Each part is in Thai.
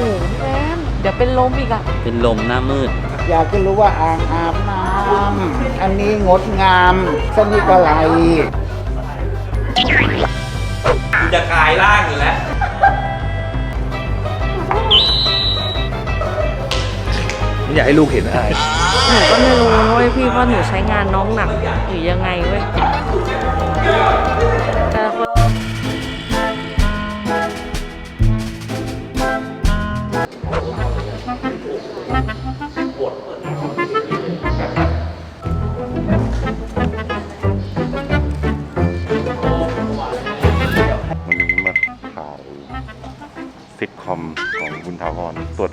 หพี่แอนเดี๋ยวเป็นลมอีกอะเป็นลมหน้ามืด อยากจะรู้ว่าอ่างอาบน้ำอันนี้งดงามสนิกอะไร จะกลายร่างอยู่แล้ว ไม่อยากให้ลูกเห็นอาย หนูก็ไม่รู้นะเว้ยพี่ว่าหนูใช้งานน้องหนักหรือยังไงเว้ยแต่ละคนวัน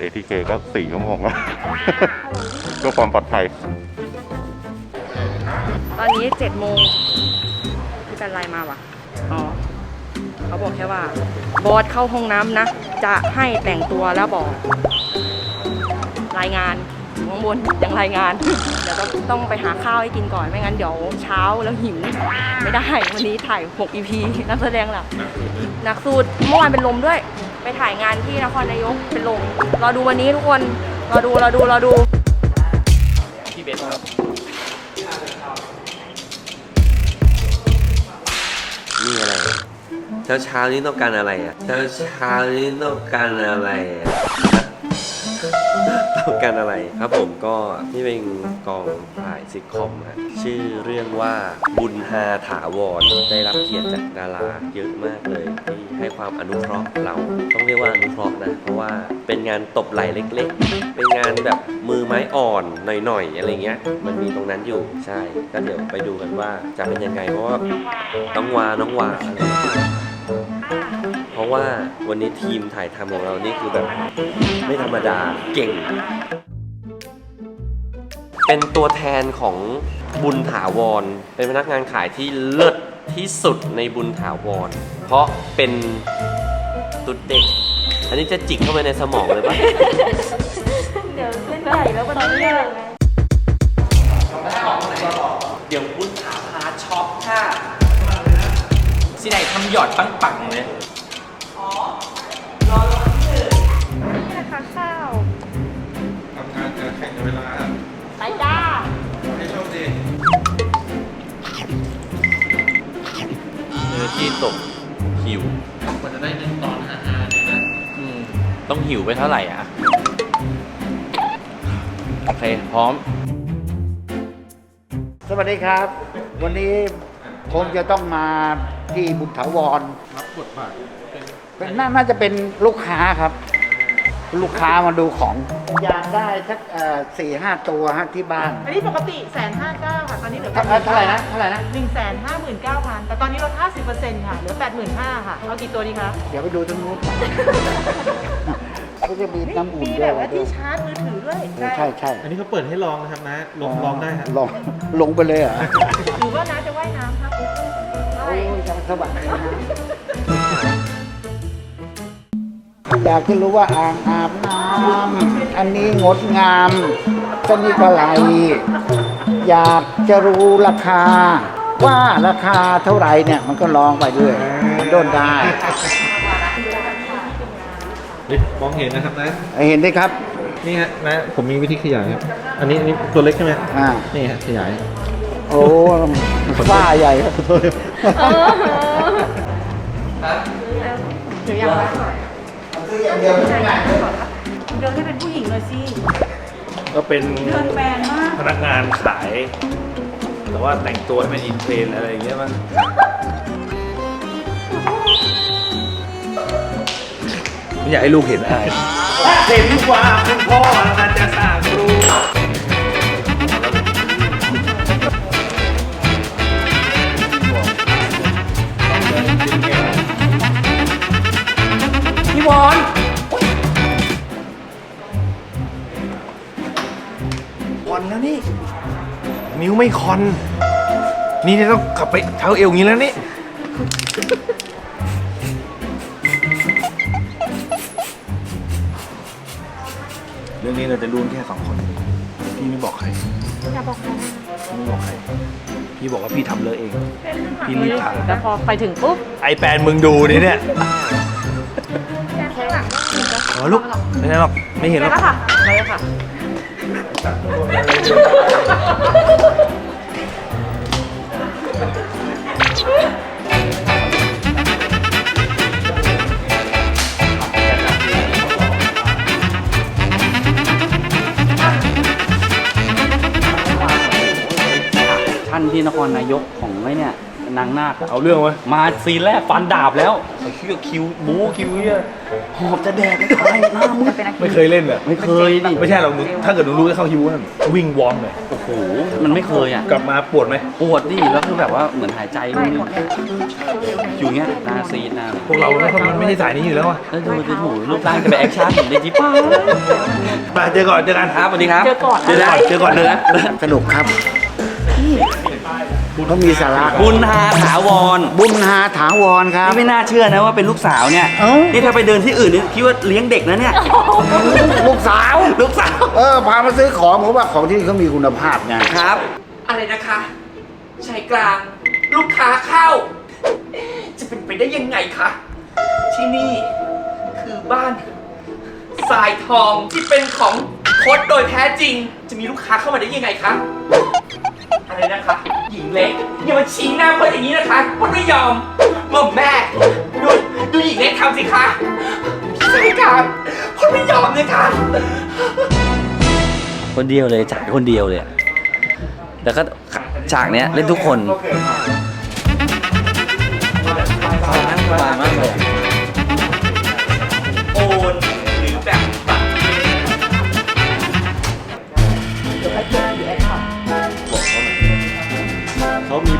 รตรวจ ATK ก็สี่ชั่วโมงแล้วเพื่อความปลอดภัย ตอนนี้เจ็ดโมงพี่เป็นไรมาวะอ๋อเขาบอกแค่ว่า บอสเข้าห้องน้ำนะ จะให้แต่งตัวแล้วบอก รายงานอยู่ข้างบนยังรายงาน เดี๋ยวต้องต้องไปหาข้าวให้กินก่อนไม่งั้นเดี๋ยวเช้าแล้วหิวไม่ได้วันนี้ถ่าย 6 EP นักแสดงหลักนักสูตรเมื่อวานเป็นลมด้วย ไปถ่ายงานที่นครนายกเป็นลมรอดูวันนี้ทุกคน รอดู รอดู รอดู พี่เบนครับนี่อะไรเช้าเช้าๆนี้ต้องการอะไรอะเช้าเช้าๆนี้ต้องการอะไรอะต้อง การอะไรครับผมก็นี่เป็นกองถ่ายซิทคอมฮะชื่อเรื่องว่าบุญฮาถาวรได้รับเกียรติจากดาราเยอะมากเลยที่ให้ความอนุเคราะห์เราต้องเรียกว่าอนุเคราะห์นะเพราะว่าเป็นงานตบไหลเล็ก ๆ เป็นงานแบบมือไม้อ่อนหน่อยๆอะไรเงี้ย มันมีตรงนั้นอยู่ใช่ก็เดี๋ยวไปดูกันว่าจะเป็นยังไงเพราะว่าน้องวาน้องวาอะไร ราะว่าวันนี้ทีมถ่ายทำของเรานี่คือแบบไม่ธรรมดาเก่ง เป็นตัวแทนของบุญถาวร เป็นพนักงานขายที่เลิศที่สุดในบุญถาวร เพราะเป็นตุ๊ดเด็ก อันนี้จะจิกเข้าไปในสมองเลยปะเดี๋ยวเล่นไหลแล้ววันนี้ยังไงเดี๋ยวคุณถาพาช็อปค่ะสิไหนทำหยอดปังๆเลย ต้องหิวไปเท่าไหร่อะ โอเค พร้อม สวัสดีครับ วันนี้คงจะต้องมาที่บุญถาวรรับบทบาทเป็นน่าน่าจะเป็นลูกค้าครับ ลูกค้ามาดูของอยากได้สักสี่ห้าตัวฮะที่บ้าน อันนี้ปกติแสนห้าเก้าค่ะ ตอนนี้เหลือเท่าเอ่อเท่าไหร่นะเท่าไหร่นะหนึ่งแสนห้าหมื่นเก้าพันแต่ตอนนี้ลดห้าสิบเปอร์เซ็นต์ค่ะ เหลือแปดหมื่นห้าค่ะ เอากี่ตัวดีคะ เดี๋ยวไปดูตรงนู้น ก็จะมีน้ำอุ่นมีด้วแบยบว่าที่ชาร์จมือถือด้วยเออใช่ใช่อันนี้เขาเปิดให้ลองนะครับนะลองลองได้ฮะลองลงไปเลยเหรอหรือว่าน้าจะว่ายน้ำครับโอ้ยยังสวัสดีนะอยากจะรู้ว่าอ่างอาบน้ำอันนี้งดงามสนิกอะไรอยากจะรู้ราคา ว่าราคาเท่าไหร่เนี่ย มันก็ลองไปเรื่อยมันโดนได้ เฮ้ยมองเห็นนะครับนะ เห็นไหมครับ นี่ฮะนะผมมีวิธีขยายครับ อันนี้อันนี้ตัวเล็กใช่ไหมอ่า นี่ฮะขยาย โอ้ฝ้าใหญ่ครับหนูอยากได้คืออย่างเดียวใช่ไหมเดินให้เป็นผู้หญิงเลยสิ ก็เป็นเดินแบนมาก พนักงานขาย แต่ว่าแต่งตัวให้เป็นอินเทรนด์อะไรอย่างเงี้ยมั้ง ไม่อยากให้ลูกเห็นอายเห็นว่าคุณพ่อมันจะสร้างรู้พี่วอนคอนแล้วนี่ นิ้วไม่คอน นี่จะต้องกลับไปเท้าเอวอย่างนี้แล้วนี่ เรื่องนี้เราจะรู้กันแค่สองคน พี่ไม่บอกใคร อยากบอกใครพี่ไม่บอกใคร พี่บอกว่าพี่ทำเลยเอง พี่รีบถ่ายแต่พอไปถึงปุ๊บ ไอแปนมึงดูนี่เนี่ยแค่หลังก็อ๋อลูกไม่ใช่หรอก ไม่เห็นหรอกแล้วค่ะไปเลยค่ะ ท่านที่นครนายกของไอ้เนี่ยนางนาคอะเอาเรื่องวะมาซีนแรกฟันดาบแล้วไอ้คิวคิวบู๊คิวเนี่ยหอบจะแดกไม่ตายหน้ามึงไม่เคยเล่นเหรอไม่เคยดิไม่ใช่หรอกหนูถ้าเกิดหนูรู้จะเข้าฮิวนั่นวิ่งวอร์มเลยโอ้โหมันไม่เคยอะกลับมาปวดไหมปวดดิแล้วคือแบบว่าเหมือนหายใจนิดนึงอยู่เงี้ยหน้าซีดหน้าอะไรพวกเราเนี่ยมันไม่ใช่สายนี้อยู่แล้วอะแล้วดูดูถูรูปร่างจะไปแอคชั่นได้จิป้าไปเจอก่อนเจอกันครับสวัสดีครับเจอก่อนเจอก่อนเจอก่อนเลยนะสนุกครับ เขามีสาระบุญหาถาวรบุญหาถาวรครับ นี่ไม่น่าเชื่อนะว่าเป็นลูกสาวเนี่ย เอ้า นี่ถ้าไปเดินที่อื่นนี่คิดว่าเลี้ยงเด็กนะเนี่ย ลูกสาว ลูกสาว เออ พามาซื้อของเพราะว่าของที่นี่เขามีคุณภาพไงครับ อะไรนะคะชายกลาง ลูกค้าเข้า จะเป็นไปได้ยังไงคะ ที่นี่คือบ้านสายทองที่เป็นของโคดโดยแท้จริง จะมีลูกค้าเข้ามาได้ยังไงคะ อะไรนะคะห ญิงเล็กอย่ามาชี้หน้าคนอย่างนี้นะคะคนไม่ยอมหม่อมแม่ดูดูหญิงเล็กทำสิคะสายกลางคนไม่ยอมเลยค่ะคนเดียวเลยจ่ายคนเดียวเลยอะแล้วก็ฉากเนี้ยเล่นทุกคน มา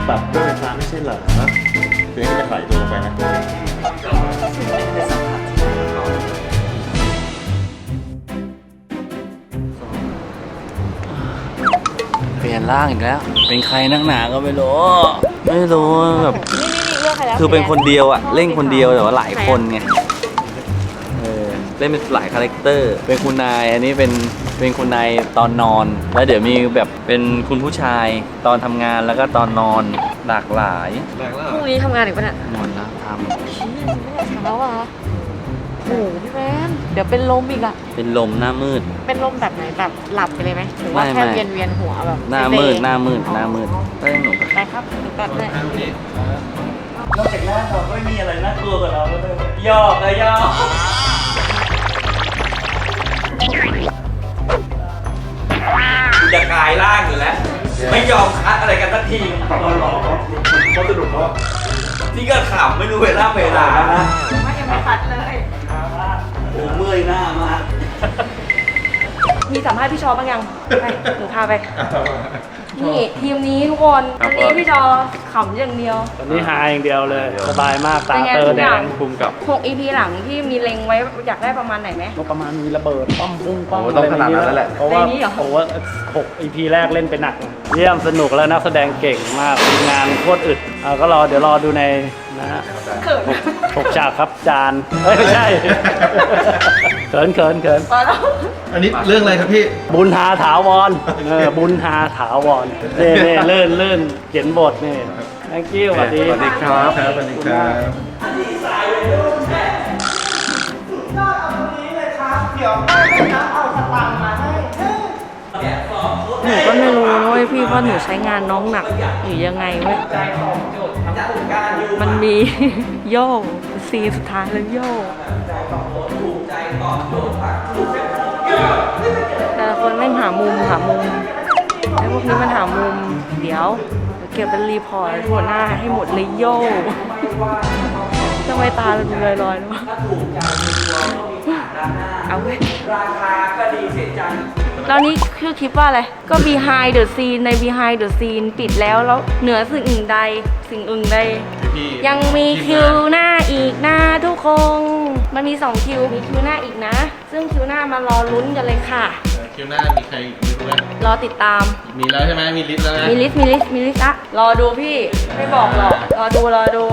ปรับด้วยไฟฟ้าไม่ใช่เหรอเพียงจะถ่ายตัวลงไปนะเปลี่ยนร่างอีกแล้ว เป็นใครนักหนาก็ไม่รู้ ไม่รู้แบบนี่นี่นี่เลือกใครแล้วคือเป็นคนเดียวอะเล่นคนเดียวแต่ว่าหลายคนไงเออเล่นเป็นหลายคาแรคเตอร์ เป็นคุณนายอันนี้เป็น เป็นคุณนายตอนนอน แล้วเดี๋ยวมีแบบเป็นคุณผู้ชายตอนทำงานแล้วก็ตอนนอนหลากหลายพรุ่งนี้ทำงานอีกปะเนี่ยหมดแล้วทเชี่ยไม่ได้เช้าอะโอ้โหพี่แมนเดี๋ยวเป็นลมอีกอะำเป็นลมหน้ามืด เป็นลมแบบไหนแบบหลับไปเลยไหมหรือว่าไม่แค่ไม่ เวียนเวียนหัวแบบหน้ามืด เซหน้ามืด หน้ามืดได้หนูไปครับหนูกัดเลยนอกจากหน้าเราไม่มีอะไรน่ากลัวกว่าเราเลยยอกเลยยอกกู คัดอะไรกันสักเขาสนุกเขาที่ก็ขำไม่รู้เวลาเวลานะไม่ยังไม่คัดเลย โอ้เมื่อยหน้ามาก มีสัมภาษณ์พี่ชอบ้างยังไปหนูพาไป นี่ ทีมนี้ทุกคนวันนี้พี่ชอขำอย่างเดียวตอนนี้หาอย่างเดียวเลย สบายมากตาเป็นไงเตอทุร์กแดอย่างงภูมิกับ 6 EP หลังที่มีเล็งไว้อยากได้ประมาณไหนไหมก็ประมาณมีระเบิดป้อมปุ้งป้อมโอ้ต้องขนาดนั้นแล้วแหละ เพราะว่าในนี้เหรอ เพราะว่าหก EP แรกเล่นไปหนัก เยี่ยมสนุกแล้วนักแสดงเก่งมากทีมงานโคตรอึดอ่าก็รอเดี๋ยวรอดูในนะฮะเขิน หกฉากครับจานเอ้ยไม่ใช่ เขินเขินเขินพอแล้วอันนี้เรื่องอะไรครับพี่ บุญหาถาวรเออบุญหาถาวรเน่เน่เลื่อนเลื่อนเขียนบทนี่ thank you สวัสดีสวัสดีครับสวัสดีครับหนูก็ไม่รู้นะเว้ยพี่ว่าหนูใช้งานน้องหนักหรือยังไงเว้ยมันมีโย่ ซีสุดท้ายแล้วโย่แต่ละคนแม่หามุมหามุมไอ้พวกนี้มันหามุม เดี๋ยวเดี๋ยวก็บเป็นรีพอร์ตหัวหน้าให้หมดเลยโย่ทำไมตาเราดูลอยๆแล้วเอาเว้ยราคาก็ดีเสียจังตอนนี้ชื่อคลิปว่าอะไร ก็ behind the scene ใน behind the scene ปิดแล้วแล้วเหนือสิ่งอื่นใด สิ่งอื่นใด ยังมีคิวหน้าอีกนะทุกคน มันมี 2 คิว มีคิวหน้าอีกนะ ซึ่งคิวหน้ามารอลุ้นกันเลยค่ะ คิวหน้ามีใครอีกไหมรอติดตาม มีแล้วใช่ไหมมีลิสต์แล้วนะ มีลิสต์มีลิสต์มีลิสต์ละรอดูพี่ ไม่บอกหรอก รอดู รอดู